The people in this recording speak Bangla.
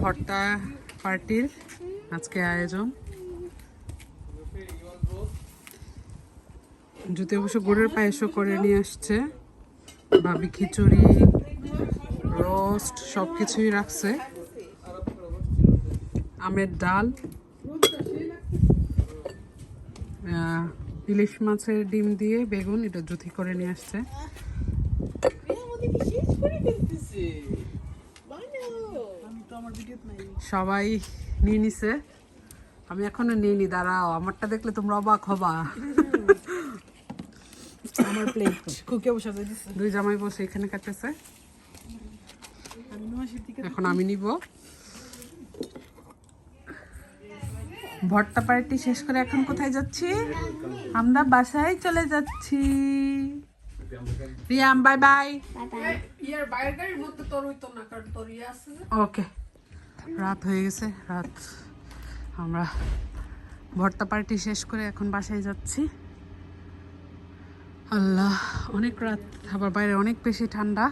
ভর্তা পার্টির আজকে আয়োজন। যদি অবশ্য গুড়ের পায়েসও করে নিয়ে আসছে। ভাবি খিচুড়ি, রোস্ট সব কিছুই রাখছে। আমের ডাল ইলিশ মাছের ডিম দিয়ে বেগুন, এটা জুথি করে নিয়ে আসছে। সবাই নিয়ে নিছে। আমি এখনও নিইনি দাঁড়াও আমারটা দেখলে তোমরা অবাক হবা। আমার প্লেট কুকে বসে দিচ্ছে দুই জামাই বসে এখানে কাটতেছে। দিকে এখন আমি নিব। ভর্তা পার্টি শেষ করে এখন কোথায় যাচ্ছি? আমরা বাসায় চলে যাচ্ছি। রিয়াম বাই বাই ইয়ার বাইরের মধ্যে তোর হইতো না কারণ তোর ইয়ে আছে ওকে রাত হয়ে গেছে, রাত আমরা ভর্তা পার্টি শেষ করে এখন বাসায় যাচ্ছি। আল্লাহ, অনেক রাত, আবার বাইরে অনেক বেশি ঠান্ডা।